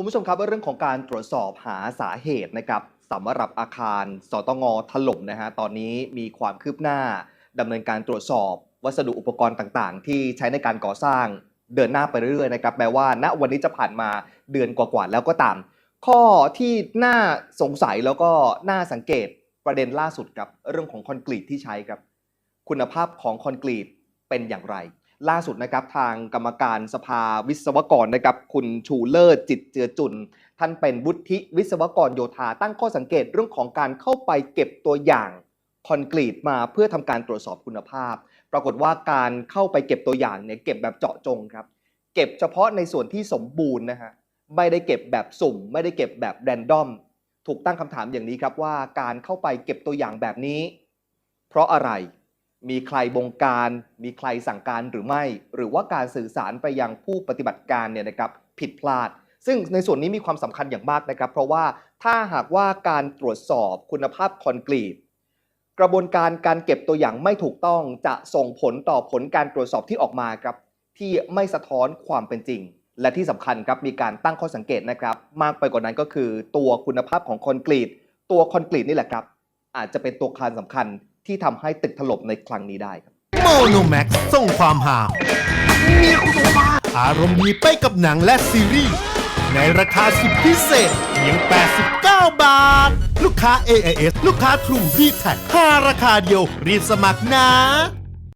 คุณผู้ชมครับเรื่องของการตรวจสอบหาสาเหตุนะครับสำหรับอาคารสตงถล่มนะฮะตอนนี้มีความคืบหน้าดำเนินการตรวจสอบวัสดุอุปกรณ์ต่างๆ ที่ใช้ในการก่อสร้างเดินหน้าไปเรื่อยๆนะครับแม้ว่า ณวันนี้จะผ่านมาเดือนกว่าๆแล้วก็ตาม ข้อที่น่าสงสัยแล้วก็น่าสังเกตประเด็นล่าสุดครับเรื่องของคอนกรีตที่ใช้ครับ คุณภาพของคอนกรีตเป็นอย่างไร ล่าสุดนะครับทางกรรมการสภาวิศวกรนะครับคุณชูเลิศจิตเจือจุน ท่านเป็นวุฒิวิศวกรโยธาตั้งข้อสังเกตเรื่องของการเข้าไปเก็บตัวอย่างคอนกรีตมาเพื่อทำการตรวจสอบคุณภาพ ปรากฏว่าการเข้าไปเก็บตัวอย่างเนี่ยเก็บแบบเจาะจงครับ เก็บเฉพาะในส่วนที่สมบูรณ์นะฮะไม่ได้เก็บแบบสุ่ม ไม่ได้เก็บแบบแรนดอมถูกตั้งคำถามอย่างนี้ครับว่าการเข้าไปเก็บตัวอย่างแบบนี้ เพราะอะไร มีใครบงการ มีใครสั่งการหรือไม่ หรือว่าการสื่อสารไปยังผู้ปฏิบัติการเนี่ยนะครับผิดพลาด ซึ่งในส่วนนี้มีความสำคัญอย่างมากนะครับ เพราะว่าถ้าหากว่าการตรวจสอบคุณภาพคอนกรีต กระบวนการการเก็บตัวอย่างไม่ถูกต้องจะส่งผลต่อผลการตรวจสอบที่ออกมาครับที่ไม่สะท้อนความเป็นจริง และที่สำคัญครับมีการตั้งข้อสังเกตนะครับ มากไปกว่านั้นก็คือตัวคุณภาพของคอนกรีต ตัวคอนกรีตนี่แหละครับอาจจะเป็นตัวคานสำคัญ ที่ทำให้ตึกถล่มในครั้งนี้ได้ครับ โมโนแม็กส่งความหาอารมณ์ดีไปกับหนังและซีรีส์ ในราคาสุดพิเศษเพียง 89 บาท ลูกค้า AIS ลูกค้า True d t แท็5ราคาเดียวรีบสมัครนะ